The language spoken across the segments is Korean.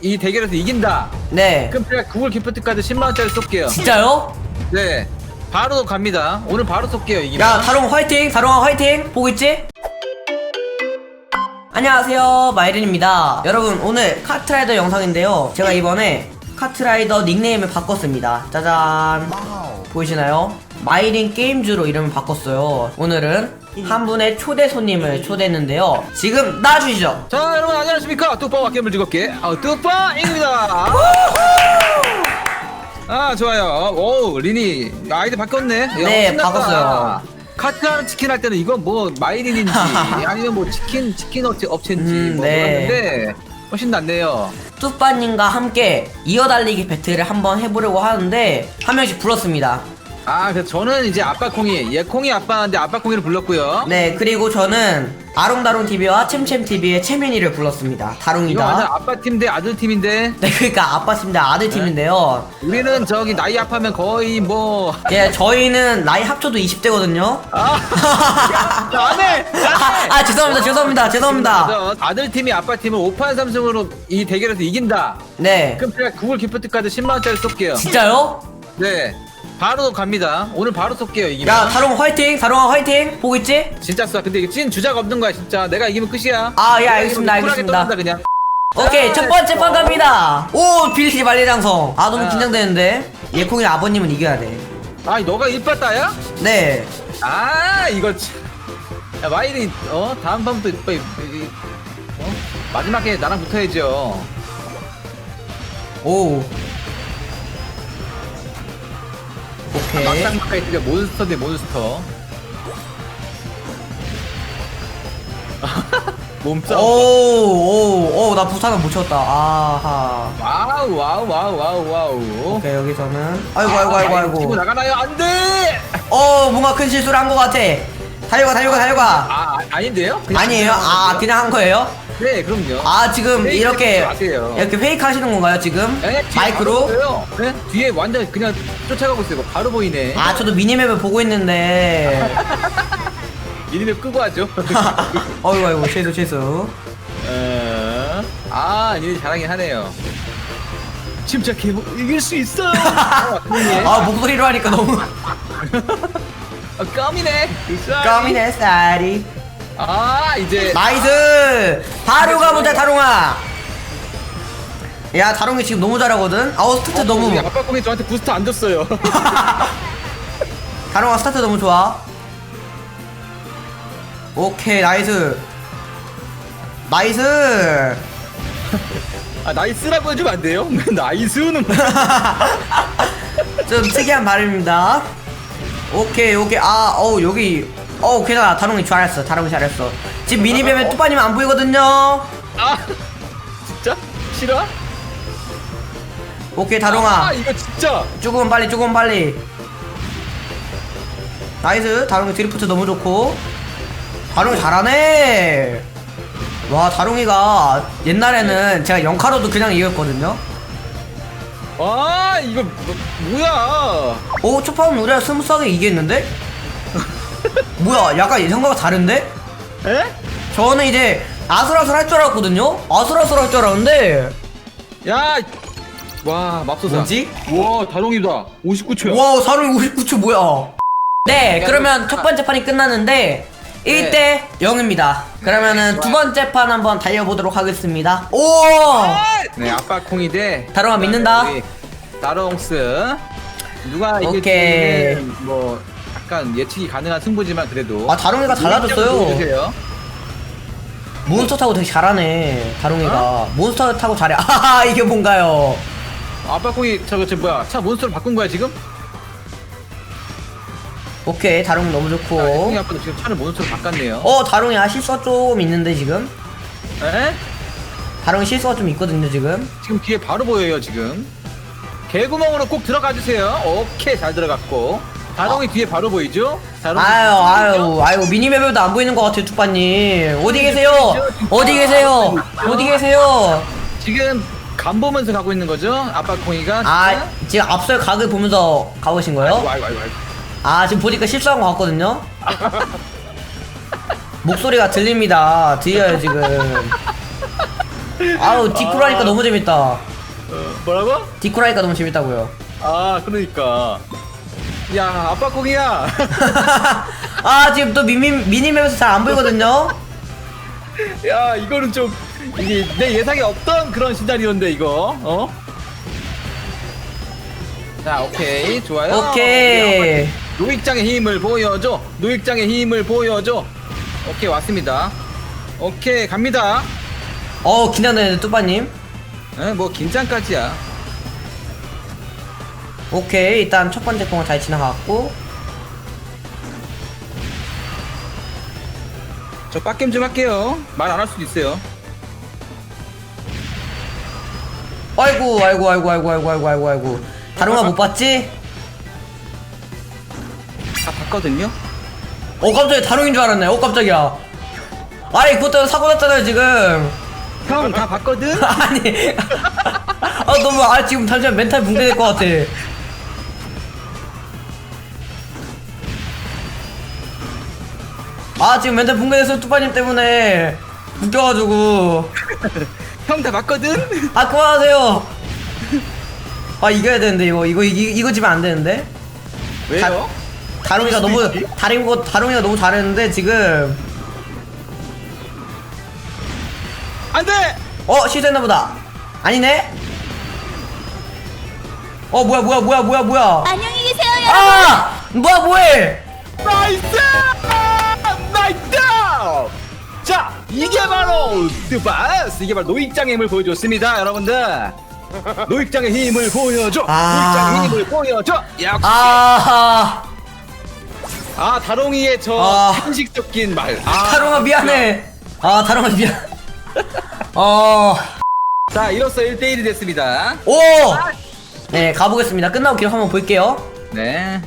이 대결에서 이긴다. 네. 그럼 제가 구글 기프트 카드 10만 원짜리 쏠게요. 진짜요? 네. 바로 갑니다. 오늘 바로 쏠게요. 이기면. 야, 다롱 화이팅! 다롱아 화이팅! 보고 있지? 안녕하세요, 마이린입니다. 여러분, 오늘 카트라이더 영상인데요. 제가 이번에 카트라이더 닉네임을 바꿨습니다. 짜잔. 보이시나요? 마이린 게임즈로 이름을 바꿨어요. 오늘은 한 분의 초대 손님을 초대했는데요. 지금 나와주시죠. 자, 여러분 안녕하십니까? 뚝방와 게임을 즐겁게. 아, 뚝방입니다. 아, 좋아요. 오, 리니 아이디 바꿨네. 야, 네, 신났다. 바꿨어요. 카트라는 치킨 할 때는 이건 뭐 마이린인지 아니면 뭐 치킨 치킨 업체 업체인지 음, 뭐 네. 훨씬 낫네요. 뚜빠님과 함께 이어달리기 배틀을 한번 해보려고 하는데 한 명씩 불렀습니다. 아, 그래서 저는 이제 아빠 콩이 얘 콩이 아빠인데 아빠 콩이를 불렀고요. 네, 그리고 저는 아롱다롱 TV와 챔챔 TV의 채민이를 불렀습니다. 이거 완전 다롱이다. 아빠 팀 대 아들 팀인데 네, 그러니까 아빠 팀과 아들 팀인데요. 우리는 저기 나이 합하면 거의 뭐 예, 저희는 나이 합쳐도 20대거든요. 아, 안해 아, 아, 죄송합니다, 죄송합니다, 죄송합니다. 저 아들 팀이 아빠 팀을 5판 3승으로 이 대결에서 이긴다. 네, 그럼 제가 구글 기프트 카드 10만 원짜리 쏠게요. 진짜요? 네, 바로 갑니다. 오늘 바로 쏠게요 이기면. 야, 다롱 화이팅, 다롱아 화이팅. 보고 있지? 진짜 쏴. 근데 이게 찐 주작 없는 거야 진짜. 내가 이기면 끝이야. 아, 예, 알겠습니다, 쿨하게 알겠습니다. 떠난다, 그냥. 오케이, 첫 번째 판 갑니다. 오, 빌리 만리장성. 아, 너무 아. 긴장되는데. 예콩이 아버님은 이겨야 돼. 아, 너가 일빠따야? 네. 아, 이거 참. 야, 마이리 어 다음 판부터 빨리 이- 어? 마지막에 나랑 붙어야죠. 오. 오케이. 막상 막하 있으니까 몬스터 대 몬스터. 몸싸움. 오, 오, 오, 나 부산은 못 쳤다. 아하. 와우 와우 와우 와우 와우. 오케이, 여기서는. 아이고, 아이고, 아이고, 치고 아이고. 나가나요? 안 돼! 어, 뭔가 큰 실수를 한 것 같아. 달려가, 달려가, 달려가. 아, 아, 아닌데요? 그냥 아니에요? 아, 그냥 한 거예요? 네, 그럼요. 아, 지금 페이크 이렇게, 마세요. 이렇게 페이크 하시는 건가요, 지금? 네, 뒤에 마이크로? 보여요. 네? 뒤에 완전 그냥 쫓아가고 있어요. 이거 바로 보이네. 아, 저도 미니맵을 보고 있는데. 미니맵 끄고 하죠. 어이구, 아이고, 실수, 실수. 어... 아, 니네 잘하긴 하네요. 침착해, 뭐, 이길 수 있어. 아, 아, 목소리로 하니까 너무. 아, 껌이네. 껌이네, 쌀이. 아, 이제. 나이스! 바로 가보자, 다롱아! 야, 다롱이 지금 너무 잘하거든? 아우, 스타트 너무. 우리 아빠 콩이 저한테 부스터 안 줬어요. 다롱아, 스타트 너무 좋아. 오케이, 나이스. 나이스! 아, 나이스라고 해주면 안 돼요? 나이스는. 뭐. 좀 특이한 발음입니다. 오케이, 오케이. 아, 어우, 여기. 어우, 괜찮아. 다롱이 잘했어. 다롱이 잘했어. 지금 미니맵에 뚜빠님 안 보이거든요? 아, 진짜? 싫어? 오케이, 아, 다롱아. 이거 진짜. 조금 빨리, 조금 빨리. 나이스. 다롱이 드리프트 너무 좋고. 다롱이 잘하네. 와, 다롱이가 옛날에는 제가 0카로도 그냥 이겼거든요. 아, 이거 뭐, 뭐야? 오, 초파는 우리가 스무스하게 이겼는데? 뭐야, 약간 예상과가 다른데? 에? 저는 이제 아슬아슬 할 줄 알았거든요? 아슬아슬 할 줄 알았는데. 야, 와, 맙소사. 뭐지? 와, 다롱이다. 59초야. 와, 사람이 59초 뭐야? 네, 그러면 첫 번째 판이 끝났는데 1대 0입니다. 그러면은 두 번째 판 한번 달려보도록 하겠습니다. 오! 네, 아빠 콩이 대. 다롱아 믿는다. 우리 다롱스. 누가 오케이. 이길지는 뭐 약간 예측이 가능한 승부지만 그래도. 아, 다롱이가 달라졌어요. 보여주세요. 몬스터 타고 되게 잘하네. 다롱이가 몬스터 타고 잘해. 아하, 이게 뭔가요? 아빠 콩이 저거 저 뭐야? 차 몬스터로 바꾼 거야 지금? 오케이, 다롱 너무 콩이 좋고. 아빠도 지금 차를 몬스터로 바꿨네요. 어, 다롱이 아 실수가 좀 있는데 지금? 에? 다롱이 실수가 좀 있거든요 지금. 지금 뒤에 바로 보여요 지금. 개구멍으로 꼭 들어가 주세요. 오케이 잘 들어갔고. 다롱이 뒤에 바로 보이죠? 다롱이 아유 아유? 아유 미니맵에도 안 보이는 것 같아요 투빠님 어디 계세요 어디 계세요 어디 계세요 지금 간 보면서 가고 있는 거죠? 아빠 콩이가. 아 지금 앞설 각을 보면서 가보신 거예요 아이고 아이고 아이고. 아 지금 보니까 실수한 것 같거든요 목소리가 들립니다 들려요 지금 아우 디코라니까 아. 너무 재밌다. 어, 뭐라고? 디코라니까 너무 재밌다고요. 아 그러니까 야 아빠 콩이야. 아 지금 또 미미 미니맵에서 잘 안 보이거든요. 야 이거는 좀 이게 내 예상에 없던 그런 시나리오인데 이거. 어? 자 오케이. 좋아요. 오케이. 노익장의 힘을 보여줘. 노익장의 힘을 보여줘. 오케이 왔습니다. 오케이 갑니다. 어 긴장되네 뚜빠님. 에, 뭐 긴장까지야 오케이 일단 첫 번째 공을 잘 지나갔고. 저 빡겜 좀 할게요. 말 안 할 수도 있어요. 아이고 아이고 아이고 아이고 아이고 아이고 아이고 아이고. 다른 거 못 봤지? 다 봤거든요? 어 깜짝이야 다롱인 줄 알았네. 어 깜짝이야. 아이 그것도 사고 났잖아요 지금. 형 다 봤거든? 아니. 아 너무 아 지금 잠시만 멘탈 붕괴될 것 같아 아 지금 멘탈 붕괴돼서 뚜빠님 때문에 웃겨가지고. 형다 봤거든? 아 그만하세요. 아 이겨야 되는데 이거. 이거 이거, 이거 지면 안 되는데? 왜요? 다롱이가 너무 거 다롱이가 너무 잘했는데 지금. 안 돼! 어 실수했나 보다. 아니네? 어 뭐야 뭐야 뭐야 뭐야 뭐야. 안녕히 계세요, 여러분. 아 뭐야 뭐해! 나이스! 이게 바로 드바스! 이게 바로 노익장의 힘을 보여줬습니다, 여러분들. 노익장의 힘을 보여줘! 아. 노익장의 힘을 보여줘! 역시! 아 아, 다롱이의 저 아. 한식 섞인 말. 아, 다롱아 미안해 아 다롱아 미안 어오 자, 이로써 1대1이 됐습니다. 네 가보겠습니다 끝나고 기록 한번 볼게요 네.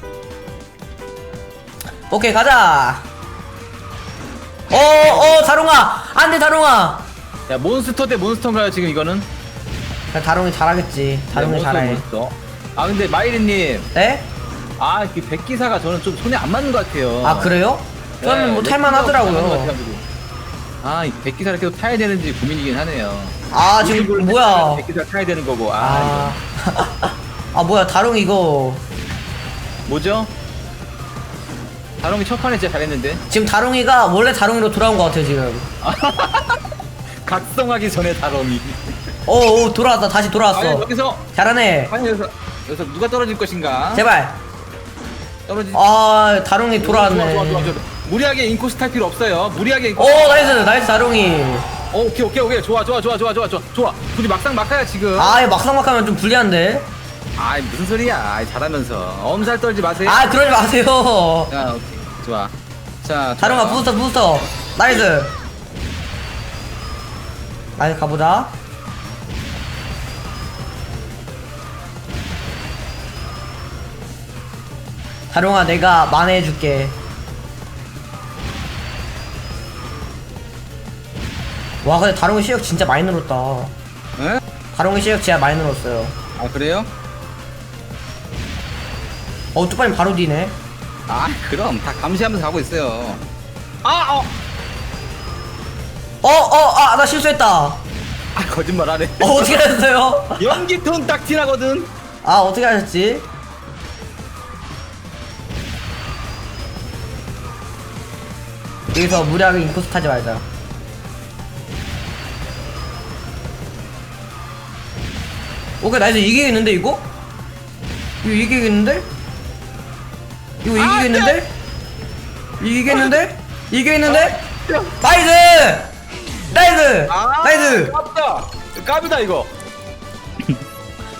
오케이 가자 어어 다롱아 안돼 다롱아 야, 몬스터 대 몬스터인가요, 지금 이거는? 다롱이 잘하겠지 다롱이 네, 몬스터, 잘해 몬스터. 아, 근데 마이리님. 네? 아, 그 백기사가 저는 좀 손에 안 맞는 것 같아요. 아 그래요? 저는 뭐 네, 탈만 하더라고요 아, 이 백기사를 계속 타야 되는지 고민이긴 하네요. 아 지금 뭐야 백기사 타야 되는 거고. 아, 아, 아 뭐야 다롱 이거 이거 뭐죠? 다롱이 첫 판에 진짜 잘했는데. 지금 다롱이가 원래 다롱이로 돌아온 것 같아요 지금 각성하기 전에 다롱이. 오오 돌아왔다 다시 아, 돌아왔어 여기서 잘하네 아니 여기서 여기서 누가 떨어질 것인가? 제발 떨어지. 아 다롱이 돌아왔네 좋아, 좋아, 좋아, 좋아. 무리하게 인코스 탈 필요 없어요. 무리하게. 인코스- 오 나이스 나이스 다롱이 어, 오케이 오케이 오케이 좋아 좋아 좋아 좋아 좋아 좋아 좋아. 둘이 막상 막하야 지금. 아 이거 막상 막하면 좀 불리한데 아이 무슨 소리야? 아이, 잘하면서 엄살 떨지 마세요. 아 그러지 마세요 자, 오케이. 좋아. 자, 다롱아. 부스터 부스터 나이스 나이스 가보자 다롱아 내가 만회해줄게 와 근데 다롱이 시력 진짜 많이 늘었다 에? 다롱이 시력 진짜 많이 늘었어요 아 그래요? 어 뚜빠님 바로 뒤네 아 그럼 다 감시하면서 가고 있어요. 아 어. 어어아 나 실수했다 아 거짓말 하네. 어 어떻게 하셨어요? 연기톤 딱 티나거든. 아 어떻게 하셨지? 여기서 무리하게 인코스 타지 말자 오케이 나이스 이기겠는데 이거? 이거 이기겠는데? 이거 아, 이기겠는데? 이기겠는데? 이기겠는데? 나이스! 나이스! 아 나이스! 깝다. 깝이다 이거.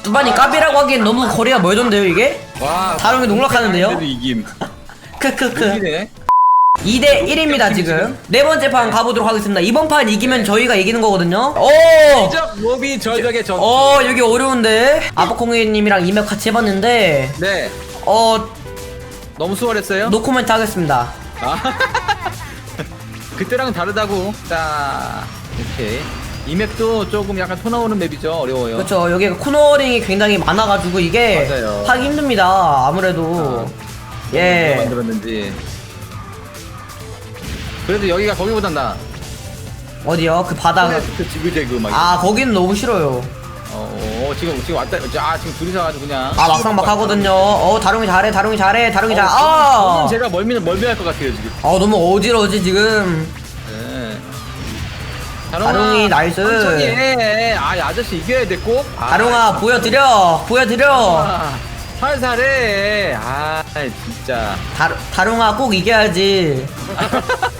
두반이 까비라고 하기엔 너무 거리가 멀던데요 이게? 와. 다롱이 농락하는데요? 그래도 이김. 크크크 이기네. 2대 1입니다 지금 네 번째 판 가보도록 하겠습니다 이번 판 이기면 저희가 이기는 거거든요 오! 이적 로비 절벽의 전. 어 여기 어려운데 아버콩이님이랑 이맵 같이 해봤는데 네. 어 너무 수월했어요. 노코멘트 하겠습니다 아. 그때랑은 다르다고. 자. 오케이. 이 맵도 조금 약간 토 나오는 맵이죠. 어려워요. 그렇죠 여기 코너링이 굉장히 많아가지고 이게 맞아요. 하기 힘듭니다 아무래도 누가 예 만들었는지. 그래도 여기가 거기보단 나. 어디요? 그 바다 그 지그재그 막. 아 거기는 너무 싫어요 어, 어, 지금 지금 왔다. 아 지금 둘이서 가지고 그냥. 아 막상 막 하거든요 어 다롱이 잘해 다롱이 잘해 다롱이 잘 어, 아! 저는 제가 멀미는 멀미할 것 같아요 지금. 아 너무 어지러워지 지금 네. 다롱이 나이스. 천천히 해. 아, 이 아저씨 이겨야 돼 꼭. 아, 다롱아 보여드려 보여드려 아, 살살해. 아, 진짜. 다, 다롱아 꼭 이겨야지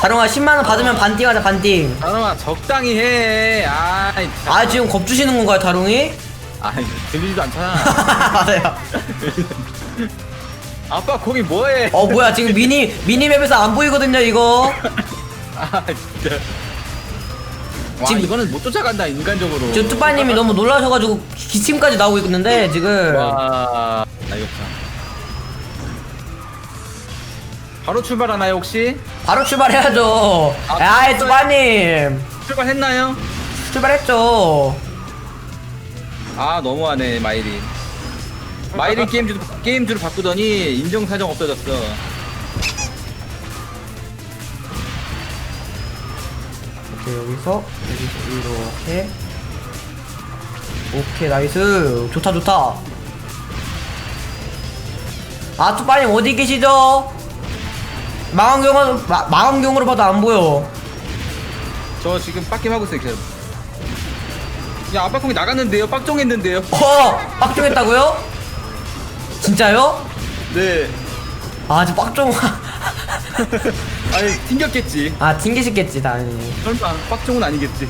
다롱아 10만원 받으면 반띵 하자 반띵 다롱아 적당히 해. 아, 참. 아 지금 겁주시는 건가요 다롱이? 아, 들리지도 않잖아. 맞아요 아빠 거기 뭐해? 어 뭐야 지금 미니 미니맵에서 안 보이거든요 이거 아, 진짜. 와, 지금- 이거는 못 쫓아간다 인간적으로. 지금 뚜빠님이 너무 놀라셔가지고 기- 기침까지 나오고 있는데 지금 와, 나 이거 참. 바로 출발하나요 혹시? 바로 출발해야죠 아, 야이 출발- 뚜빠님 출발했나요? 출발했죠 아 너무하네 마이린. 마이린 게임주도 게임주를 바꾸더니 인정 사정 없어졌어. 오케이 여기서 여기서 이렇게 오케이 나이스 좋다 좋다 아 뚜빠님 어디 계시죠? 망원경으로 마, 망원경으로 봐도 안 보여 저 지금 빡김 하고 있어요, 기다려. 야 아빠 콩이 나갔는데요, 빡종했는데요. 어! 빡종했다고요? 진짜요? 네. 아, 저 빡종. 아니 튕겼겠지. 아, 튕기시겠지, 당연히. 설마 빡종은 아니겠지.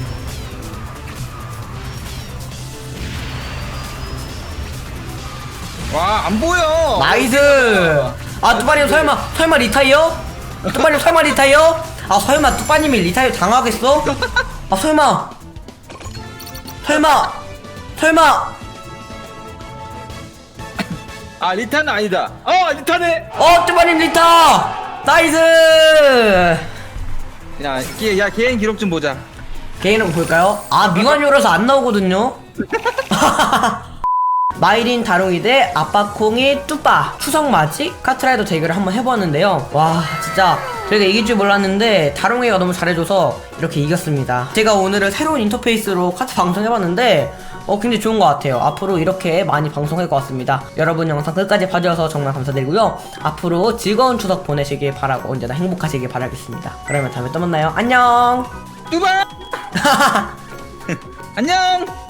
와 안 보여. 나이스! 아, 뚜빠님 설마, 설마 리타이어? 뚜빠님 설마 리타이어? 아, 설마 뚜빠님이 리타이어 당하겠어? 아, 설마. 설마. 설마. 아 리타는 아니다. 어 리타네. 어, 뚜빠님 리타! 나이스! 야, 기, 야 개인 기록 좀 보자. 개인은 볼까요? 아 미완료라서 안 나오거든요 마이린 다롱이 대 아빠콩이 뚜빠 추석맞이 카트라이더 대결을 한번 해보았는데요. 와 진짜 저희가 이길 줄 몰랐는데 다롱이가 너무 잘해줘서 이렇게 이겼습니다. 제가 오늘은 새로운 인터페이스로 카트 방송해봤는데 어 굉장히 좋은 것 같아요. 앞으로 이렇게 많이 방송할 것 같습니다. 여러분 영상 끝까지 봐주셔서 정말 감사드리고요. 앞으로 즐거운 추석 보내시길 바라고 언제나 행복하시길 바라겠습니다. 그러면 다음에 또 만나요. 안녕! 뚜바. 안녕.